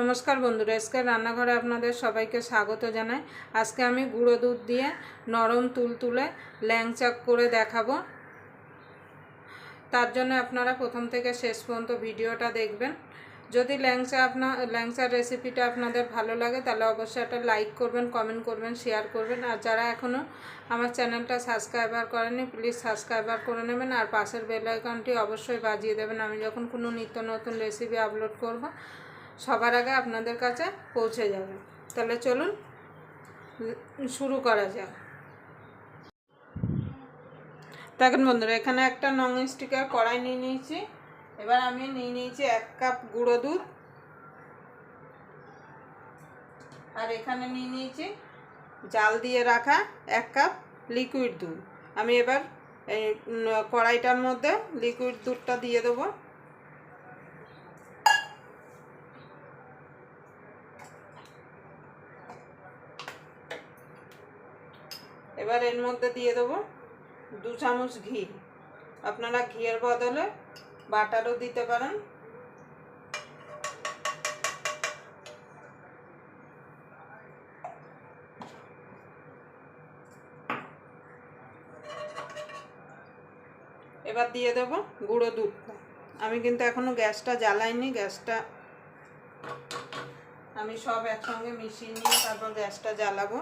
নমস্কার বন্ধুরা, আজকে রান্নাঘরে আপনাদের সবাইকে স্বাগত জানাই। আজকে আমি গুঁড়ো দুধ দিয়ে নরম তুলতুলে ল্যাংচা করে দেখাবো। তার জন্য আপনারা প্রথম থেকে শেষ পর্যন্ত ভিডিওটা দেখবেন। যদি ল্যাংচা আপনার ল্যাংচার রেসিপিটা আপনাদের ভালো লাগে, তাহলে অবশ্যই একটা লাইক করবেন কমেন্ট করবেন শেয়ার করবেন। আর যারা এখনও আমার চ্যানেলটা সাবস্ক্রাইবার করেনি প্লিজ সাবস্ক্রাইবার করে নেবেন। আর পাশের বেল আইকনটি অবশ্যই বাজিয়ে দেবেন। আমি যখন কোনো নিত্য নতুন রেসিপি আপলোড করব সবার আগে আপনাদের কাছে পৌঁছে যাবে। তাহলে চলুন, শুরু করা যাক। দেখেন বন্ধুরা, এখানে একটা নং স্টিকার কড়াই নিয়ে নিয়েছি। এবার আমি নিয়ে নিয়েছি এক কাপ গুঁড়ো দুধ। আর এখানে নিয়ে নিয়েছি জাল দিয়ে রাখা এক কাপ লিকুইড দুধ। আমি এবার এই কড়াইটার মধ্যে লিকুইড দুধটা দিয়ে দেবো। এবার এর মধ্যে দিয়ে দেবো দু চামচ ঘি। আপনারা ঘিয়ের বদলে বাটারও দিতে পারেন। এবার দিয়ে দেবো গুঁড়ো দুধটা। আমি কিন্তু এখনও গ্যাসটা জ্বালাইনি, গ্যাসটা আমি সব একসঙ্গে মিশিয়ে নিয়ে তারপর গ্যাসটা জ্বালাবো।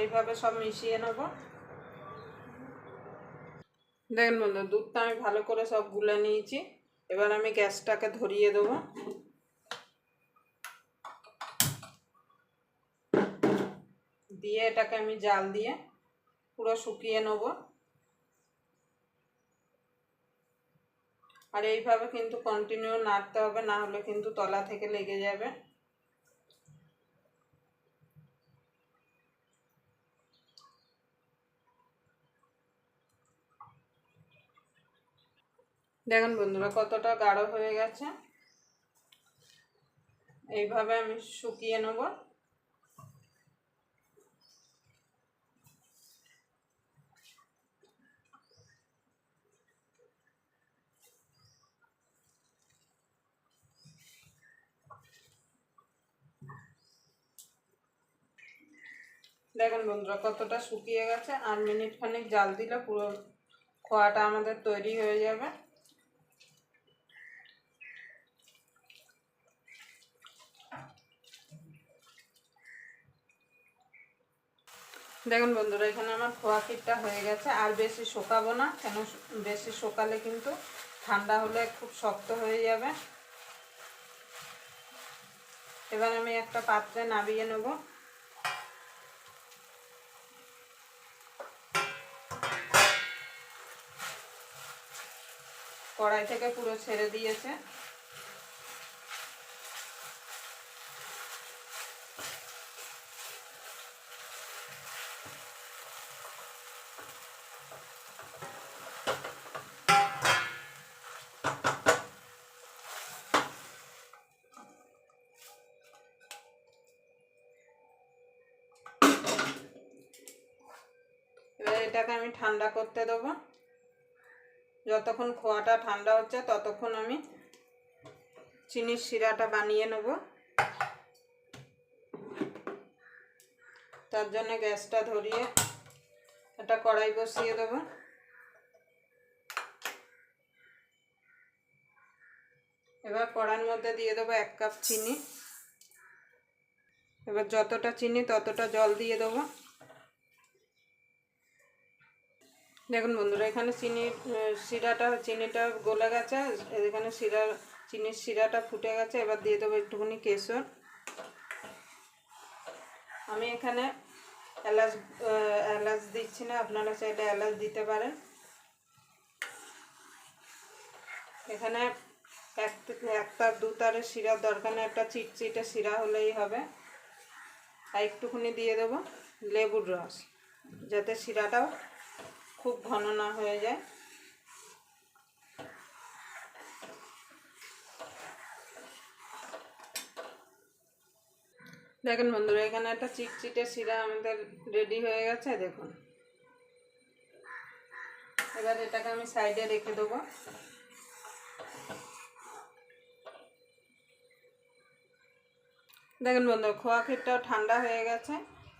এইভাবে সব মিশিয়ে নেব। দেখেন বন্ধু, দুধটা আমি ভালো করে সব গুলে নিয়েছি। এবার আমি গ্যাসটাকে ধরিয়ে দেবো। দিয়ে এটাকে আমি জাল দিয়ে পুরো শুকিয়ে নেব। আর এইভাবে কিন্তু কন্টিনিউ নাড়তে হবে, না হলে কিন্তু তলা থেকে লেগে যাবে। দেখুন বন্ধুরা, কতটা গাঢ় হয়ে গেছে। এইভাবে আমি শুকিয়ে নেব। দেখুন বন্ধুরা, কতটা শুকিয়ে গেছে। আর মিনিট খানিক জাল দিলে পুরো খোয়াটা আমাদের তৈরি হয়ে যাবে। দেখুন বন্ধুরা, এখানে আমার খোয়া ক্ষীরটা হয়ে গেছে, আর বেশি শোকাবো না, কেন বেশি শোকালে কিন্তু ঠান্ডা হলে খুব শক্ত হয়ে যাবে। এবার আমি একটা পাত্রে নাবিয়ে নেব। কড়াই থেকে পুরো ছেড়ে দিয়েছে। এটাকে আমি ঠান্ডা করতে দেবো। যতক্ষণ খোয়াটা ঠান্ডা হচ্ছে, ততক্ষণ আমি চিনির শিরাটা বানিয়ে নেব। তার জন্য গ্যাসটা ধরিয়ে একটা কড়াই বসিয়ে দেবো। এবার কড়ার মধ্যে দিয়ে দেবো এক কাপ চিনি। এবার যতটা চিনি, ততটা জল দিয়ে দেবো। দেখুন বন্ধুরা, এখানে চিনি শিরাটা, চিনিটা গলে গেছে, এখানে শিরা, চিনির শিরাটা ফুটে গেছে, এবার দিয়ে দেবো একটুখানি কেশর। আমি এখানে এলাচ এলাচ দিচ্ছি না, আপনারা চাইলে এলাচ দিতে পারেন। এখানে এক একটা দু তারের শিরার দরকার নেই, একটা চিটচিটে শিরা হলেই হবে। আর একটুখানি দিয়ে দেবো লেবুর রস, যাতে শিরাটাও খুব ঘন না হয়ে যায়। দেখেন বন্ধুরা, এখানে একটা চিটচিটে শিরা আমাদের রেডি হয়ে গেছে, দেখুন। এবার এটাকে আমি সাইডে রেখে দেবো। দেখেন বন্ধু খোয়া ক্ষীরটাও ঠান্ডা হয়ে গেছে।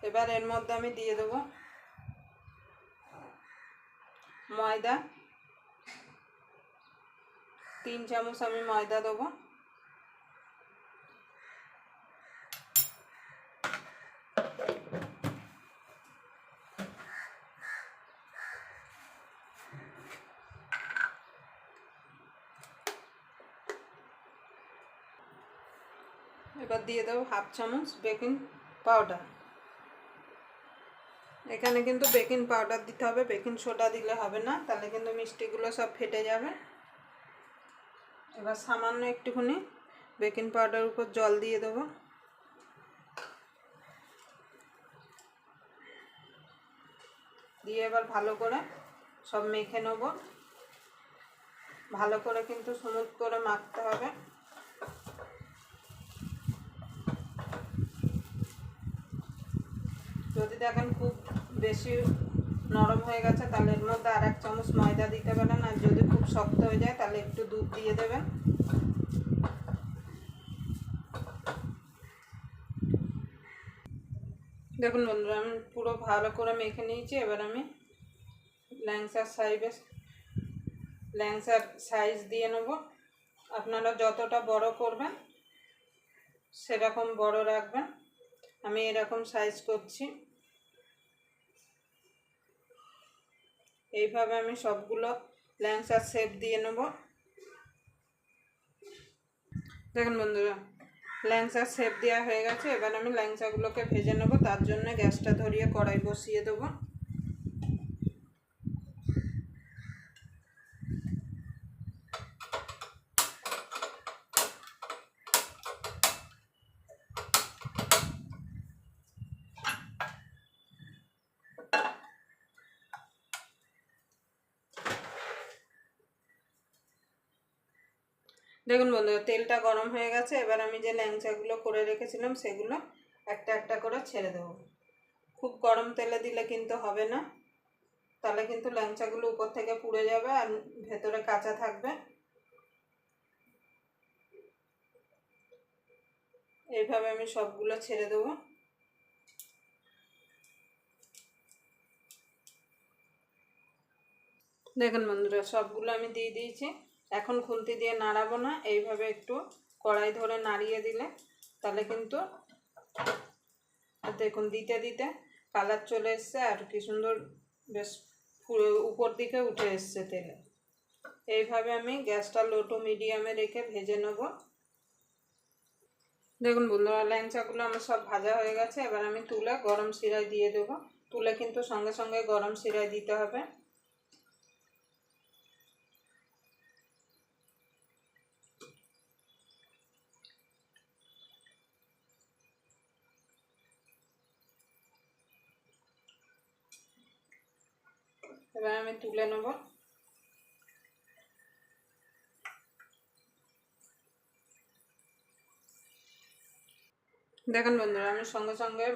এবার এর মধ্যে আমি দিয়ে দেবো ময়দা। তিন চামচ আমি ময়দা দেবো। এবার দিয়ে দেবো হাফ চামচ বেকিং পাউডার। এখানে কিন্তু বেকিং পাউডার দিতে হবে, বেকিং সোডা দিলে হবে না, তাহলে কিন্তু মিষ্টিগুলো সব ফেটে যাবে। এবার সামান্য একটুখানি বেকিং পাউডার উপর জল দিয়ে দেবো। দিয়ে এবার ভালো করে সব মেখে নেব। ভালো করে কিন্তু স্মুথ করে মাখতে হবে যদি দেখেন খুব বেশি নরম হয়ে গেছে, তাহলে এর মধ্যে আর এক চামচ ময়দা দিতে পারেন, আর যদি খুব শক্ত হয়ে যায় তাহলে একটু দুধ দিয়ে দেবেন। দেখুন বন্ধুরা, আমি পুরো ভালো করে মেখে নিয়েছি, এবার আমি ল্যাংসার সাইজে ল্যাংসার সাইজ দিয়ে নেব। আপনারা যতটা বড় করবেন সেরকম বড় রাখবেন। আমি এরকম সাইজ করছি। এইভাবে আমি সবগুলো ল্যাংচার শেপ দিয়ে নেব। দেখুন বন্ধুরা ল্যাংচার শেপ দেওয়া হয়ে গেছে। এবার আমি ল্যাংচাগুলোকে ভেজে নেব। তার জন্য গ্যাসটা ধরিয়ে কড়াই বসিয়ে দেবো। দেখুন বন্ধু তেলটা গরম হয়ে গেছে, এবার আমি যে ল্যাংচাগুলো করে রেখেছিলাম সেগুলো একটা একটা করে ছেড়ে দেবো। খুব গরম তেলে দিলে কিন্তু হবে না, তাহলে কিন্তু ল্যাংচাগুলো উপর থেকে পুড়ে যাবে আর ভেতরে কাঁচা থাকবে। এইভাবে আমি সবগুলো ছেড়ে দেবো। দেখুন বন্ধুরা, সবগুলো আমি দিয়ে দিয়েছি। এখন খুন্তি দিয়ে নাড়াবো না, এইভাবে একটু কড়াই ধরে নাড়িয়ে দিলে তাহলে কিন্তু দেখুন দিতে দিতে কালার চলে এসছে আর কি সুন্দর বেশ পুরো উপর দিকে উঠে এসছে তেলে। এইভাবে আমি গ্যাসটা লো টু মিডিয়ামে রেখে ভেজে নেব। দেখুন বন্ধুরা ল্যাংচাগুলো আমার সব ভাজা হয়ে গেছে, এবার আমি তুলে গরম শিরায় দিয়ে দেবো। তুলে কিন্তু সঙ্গে সঙ্গে গরম শিরায় দিতে হবে। এবার আমি তুলে নেব। দেখেন বন্ধুরা, আমি সঙ্গে সঙ্গে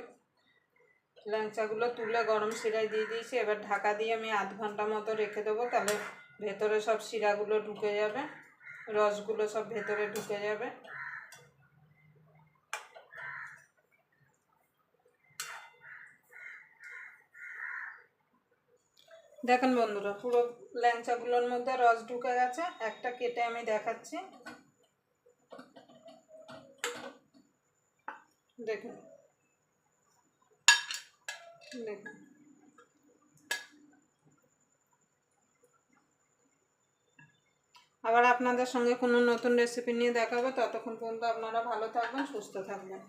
ল্যাংচাগুলো তুলে গরম শিরায় দিয়ে দিয়েছি। এবার ঢাকা দিয়ে আমি আধ ঘণ্টা মতো রেখে দেবো, তাহলে ভেতরে সব শিরাগুলো ঢুকে যাবে, রসগুলো সব ভেতরে ঢুকে যাবে। দেখেন বন্ধুরা, পুরো ল্যাংচাগুলোর মধ্যে রস ঢুকে গেছে। একটা কেটে আমি দেখাচ্ছি। দেখুন। দেখুন। আবার আপনাদের সঙ্গে কোনো নতুন রেসিপি নিয়ে দেখাবো। ততক্ষণ পর্যন্ত আপনারা ভালো থাকবেন, সুস্থ থাকবেন।